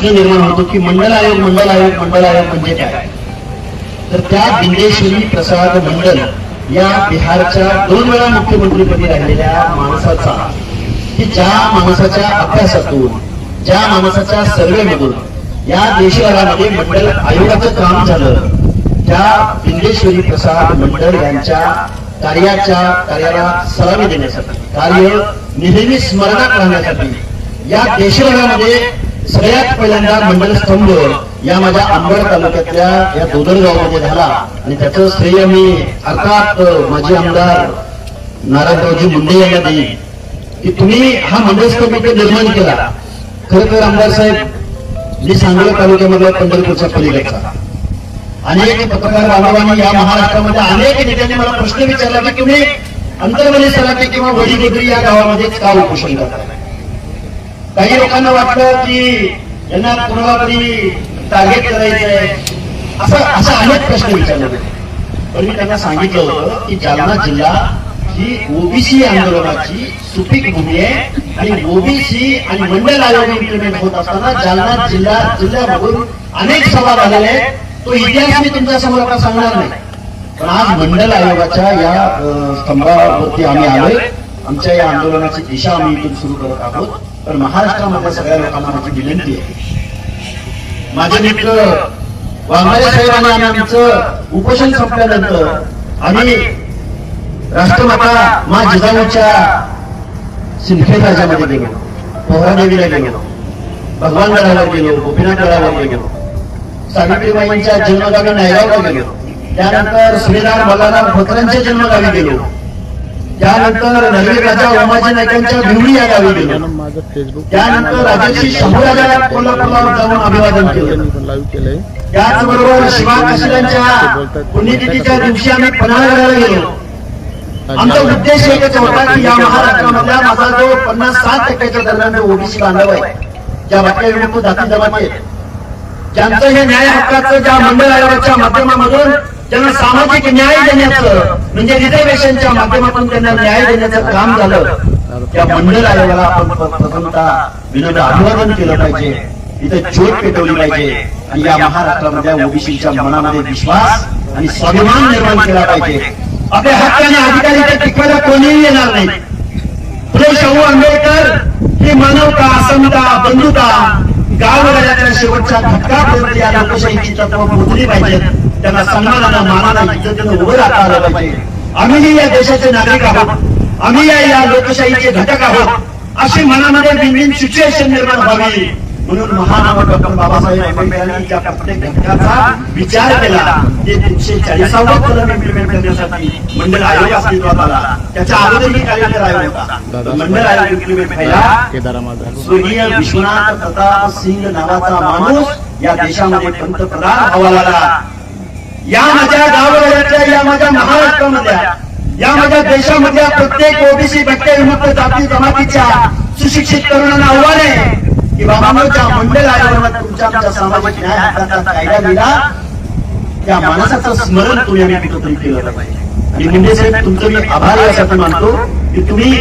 प्रश्न निर्माण होतो की मंडल आयोग मंडल आयोग मंडल आयोग म्हणजे काय? तर त्या बिंदेश्वरी प्रसाद मंडल या बिहारच्या दोन वेळा मुख्यमंत्रीपदी राहिलेल्या माणसाचा की ज्या माणसाच्या अभ्यासातून ज्या माणसाच्या सर्वेमधून या देशभरामध्ये मंडल आयोगाचं काम झालं त्या बिंदेश्वरी प्रसाद मंडल यांच्या कार्याच्या कार्याला सलामी देण्यासाठी कार्य नेहमी स्मरणात राहण्यासाठी या देशभरामध्ये सगळ्यात पहिल्यांदा मंडल स्तंभ या माझ्या अंबड तालुक्यातल्या या दोदरगावमध्ये झाला. आणि त्याचं श्रेय मी अर्थात माजी आमदार नारायणरावजी मुंडे यांना देईन. की तुम्ही हा मंडल स्तंभ इथे निर्माण केला. खरं तर आमदार साहेब मी सांगली तालुक्यामधला पंढरपूरच्या पलीकडचा. अनेक पत्रकार बांधवांनी या महाराष्ट्रामध्ये अनेक नेत्यांनी मला प्रश्न विचारला की तुम्ही अंतर्मनी सराटे किंवा वडीगोद्री या गावामध्ये का उपोषण करताय? काही लोकांना वाटलं की यांना कोणाला तरी टार्गेट करायचंय. असं असं अनेक प्रश्न विचारले होते पण मी त्यांना सांगितलं होतं की जालना जिल्हा ही ओबीसी आंदोलनाची सुपीक भूमी आहे आणि ओबीसी आणि मंडल आयोग इम्प्लिमेंट होत असताना जालना जिल्हा जिल्ह्यामधून अनेक सभा झालेले आहेत. तो इतिहास मी तुमच्यासमोर आता सांगणार नाही. पण आज मंडल आयोगाच्या या स्तंभावरती आम्ही आलोय. आमच्या या आंदोलनाची दिशा आम्ही इथून सुरू करत आहोत. पण महाराष्ट्रामध्ये सगळ्या लोकांना माझी विनंती आहे. माझे मित्र वाघमारे साहेबांना आमचं उपोषण संपल्यानंतर आम्ही राष्ट्रमाता मा जिजाऊच्या सिंदखेड राजामध्ये गेलो. पोहरादेवीला गेलो. भगवान गडाला गेलो गोपीनाथ गडाला गेलो. सावित्रीबाईंच्या जन्मगावी नायगावला गेलो. त्यानंतर श्रीराम बलाराम खोतरांच्या जन्मगावी गेलो. त्यानंतर नवीन राजा उमाजी नायकांच्या भिवडी या गावी गेलो. त्यानंतर राजर्षी शंभूराजाला कोल्हापूरला जाऊन अभिवादन केलं. त्याचबरोबर शिवा काशीदांच्या पुण्यतिथीच्या दिवशी आम्ही पन्हाळगडाला गेलो. आमचा उद्देश एकच होता की या महाराष्ट्रामधल्या माझा जो पन्नास सात टक्क्याच्या दरम्यान ओबीसी बांधव आहे ज्या वाक्य विमुक्त जाती जमाती आहेत ज्यांचं हे न्याय हक्काचं ज्या मंडळ आयोगाच्या माध्यमामधून त्यांना सामाजिक न्याय देण्याचं म्हणजे रिझर्वेशनच्या माध्यमातून त्यांना न्याय देण्याचं काम झालं. त्या मंडळ आयोगाला आपण प- प्रथमतः विनोद अभिवादन केलं पाहिजे. इथे चोट पेटवली पाहिजे. आणि या महाराष्ट्रामध्ये ओबीसीच्या मनामध्ये विश्वास आणि स्वाभिमान निर्माण केला पाहिजे. आपल्या हक्काने अधिकारी अधिकार टिकवायला कोणीही येणार नाही. शाहू आंबेडकर ही मानवता असमता बंधुता गावगाड्यातल्या शेवटच्या घटकापर्यंत या लोकशाहीची तत्व पोहोचली पाहिजेत त्यांना सन्मानानं मानाला इज्जतीनं उभं राहता आलं पाहिजे. आम्हीही या देशाचे नागरिक आहोत. आम्ही या लोकशाहीचे घटक आहोत. अशी मनामध्ये विन विन सिच्युएशन निर्माण व्हावी. म्हणून महामानव डॉक्टर बाबासाहेब आंबेडकरांनी त्या प्रत्येक घटकाचा विचार केला तीनशे चाळीसावं कलम इम्प्लिमेंट करण्यासाठी मंडळ आयोग अस्तित्वात आला. त्याच्या कार्यकर आयोग होता. मंडळ आयोग इम्प्लिमेंट व्हायला स्वर्गीय विश्वनाथ प्रताप सिंग नावाचा माणूस या देशामध्ये पंतप्रधान व्हावा लागला. या माझ्या गावाच्या या माझ्या महाराष्ट्रामधल्या या माझ्या देशामधल्या प्रत्येक ओबीसी भटक्या विमुक्त जाती जमातीच्या सुशिक्षित तरुणांना आव्हान आहे. की बाबांच्या ज्या मंडळ आयोगाने तुमच्या आमच्या सामाजिक न्याय हक्काचा कायदा दिला त्या माणसाचं स्मरण तुम्ही आम्ही कुठंतरी केलं पाहिजे. आणि मुंडे साहेब तुमचं मी आभार यासाठी मानतो की तुम्ही